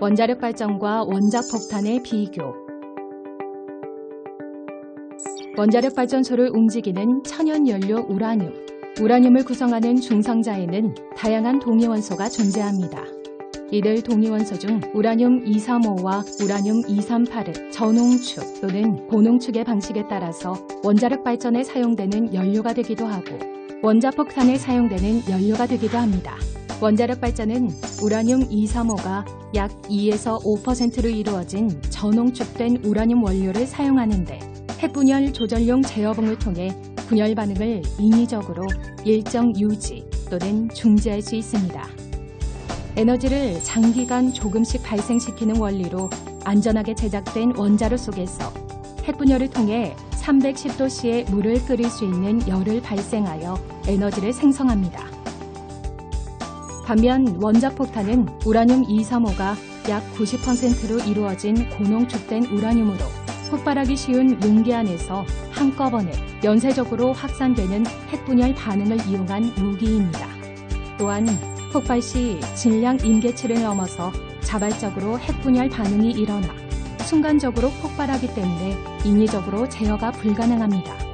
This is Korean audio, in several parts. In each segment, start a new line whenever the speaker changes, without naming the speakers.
원자력 발전과 원자 폭탄의 비교. 원자력 발전소를 움직이는 천연 연료 우라늄. 우라늄을 구성하는 중성자에는 다양한 동위원소가 존재합니다. 이들 동위원소 중 우라늄 235와 우라늄 238은 전홍축 또는 고농축의 방식에 따라서 원자력 발전에 사용되는 연료가 되기도 하고 원자 폭탄에 사용되는 연료가 되기도 합니다. 원자력 발전은 우라늄 235가 약 2에서 5%로 이루어진 전홍축된 우라늄 원료를 사용하는데 핵분열 조절용 제어봉을 통해 분열 반응을 인위적으로 일정 유지 또는 중지할 수 있습니다. 에너지를 장기간 조금씩 발생시키는 원리로 안전하게 제작된 원자로 속에서 핵분열을 통해 310도씨의 물을 끓일 수 있는 열을 발생하여 에너지를 생성합니다. 반면 원자폭탄은 우라늄 235가 약 90%로 이루어진 고농축된 우라늄으로 폭발하기 쉬운 용기 안에서 한꺼번에 연쇄적으로 확산되는 핵분열 반응을 이용한 무기입니다. 또한 폭발 시 질량 임계치를 넘어서 자발적으로 핵분열 반응이 일어나 순간적으로 폭발하기 때문에 인위적으로 제어가 불가능합니다.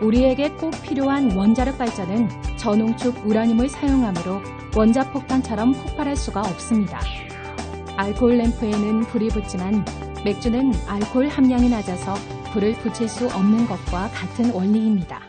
우리에게 꼭 필요한 원자력 발전은 전홍축 우라늄을 사용하므로 원자폭탄처럼 폭발할 수가 없습니다. 알코올 램프에는 불이 붙지만 맥주는 알코올 함량이 낮아서 불을 붙일 수 없는 것과 같은 원리입니다.